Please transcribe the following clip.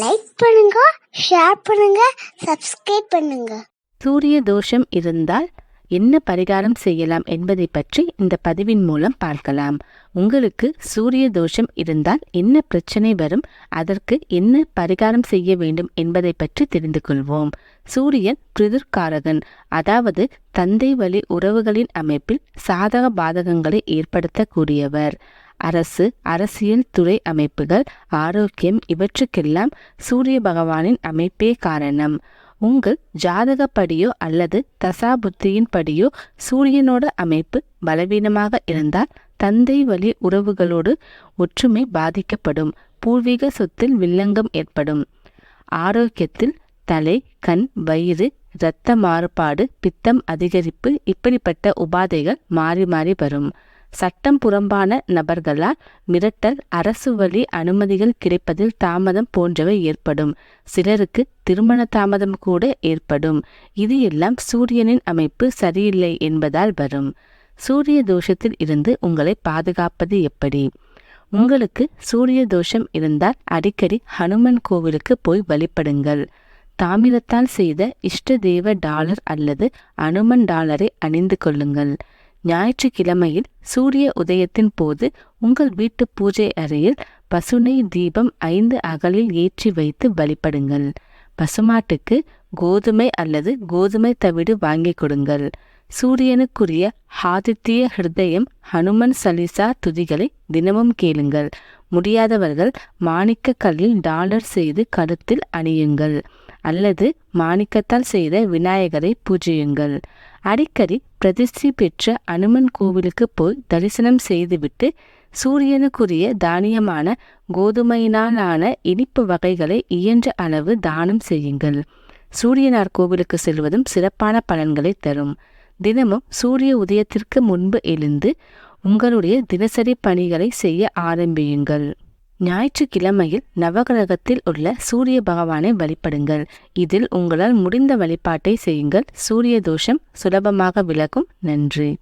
Like பண்ணுங்க share பண்ணுங்க subscribe பண்ணுங்க. சூரிய தோஷம் இருந்தால் என்ன பரிகாரம் செய்யலாம் என்பதை பற்றி இந்த பதிவின் மூலம் பார்க்கலாம். உங்களுக்கு சூரிய தோஷம் இருந்தால் என்ன பிரச்சனை வரும் அதற்கு என்ன பரிகாரம் செய்ய வேண்டும் என்பதை பற்றி தெரிந்து கொள்வோம். சூரியன் பிரிதுர்காரகன் அதாவது தந்தை வழி உறவுகளின் அமைப்பில் சாதக பாதகங்களை ஏற்படுத்தக்கூடியவர். அரசு அரசியல் துறை அமைப்புகள் ஆரோக்கியம் இவற்றுக்கெல்லாம் சூரிய பகவானின் அமைப்பே காரணம். உங்கள் ஜாதகப்படியோ அல்லது தசாபுத்தியின் படியோ சூரியனோட அமைப்பு பலவீனமாக இருந்தால் தந்தை வழி உறவுகளோடு ஒற்றுமை பாதிக்கப்படும். பூர்வீக சொத்தில் வில்லங்கம் ஏற்படும். ஆரோக்கியத்தில் தலை கண் வயிறு இரத்த மாறுபாடு பித்தம் அதிகரிப்பு இப்படிப்பட்ட உபாதைகள் மாறி மாறி வரும். சட்டம் புறம்பான நபர்களால் மிரட்டல் அரசு வழி அனுமதிகள் கிடைப்பதில் தாமதம் போன்றவை ஏற்படும். சிலருக்கு திருமண தாமதம் கூட ஏற்படும். இது எல்லாம் சூரியனின் அமைப்பு சரியில்லை என்பதால் வரும். சூரிய தோஷத்தில் இருந்து உங்களை பாதுகாப்பது எப்படி? உங்களுக்கு சூரிய தோஷம் இருந்தால் அடிக்கடி ஹனுமன் கோவிலுக்கு போய் வழிபடுங்கள். தாமிரத்தால் செய்த இஷ்ட தேவ டாலர் அல்லது அனுமன் டாலரை அணிந்து கொள்ளுங்கள். ஞாயிற்றுக்கிழமையில் சூரிய உதயத்தின் போது உங்கள் வீட்டு பூஜை அறையில் பசுனை தீபம் ஐந்து அகலில் ஏற்றி வைத்து வழிபடுங்கள். பசுமாட்டுக்கு கோதுமை அல்லது கோதுமை தவிடு வாங்கி கொடுங்கள். சூரியனுக்குரிய ஆதித்ய ஹிருதயம் ஹனுமன் சலிசா துதிகளை தினமும் கேளுங்கள். முடியாதவர்கள் மாணிக்க கல்லில் டாலர் செய்து கருத்தில் அணியுங்கள். அல்லது மாணிக்கத்தால் செய்த விநாயகரை பூஜியுங்கள். அடிக்கடி பிரதிஷ்டி பெற்ற அனுமன் கோவிலுக்கு போய் தரிசனம் செய்துவிட்டு சூரியனுக்குரிய தானியமான கோதுமையினாலான இனிப்பு வகைகளை இயன்ற அளவு தானம் செய்யுங்கள். சூரியனார் கோவிலுக்கு செல்வதும் சிறப்பான பலன்களை தரும். தினமும் சூரிய உதயத்திற்கு முன்பு எழுந்து உங்களுடைய தினசரி பணிகளை செய்ய ஆரம்பியுங்கள். ஞாயிற்றுக்கிழமையில் நவகிரகத்தில் உள்ள சூரிய பகவானை வழிபடுங்கள். இதில் உங்களால் முடிந்த வழிபாட்டை செய்யுங்கள். சூரிய தோஷம் சுலபமாக விலகும். நன்றி.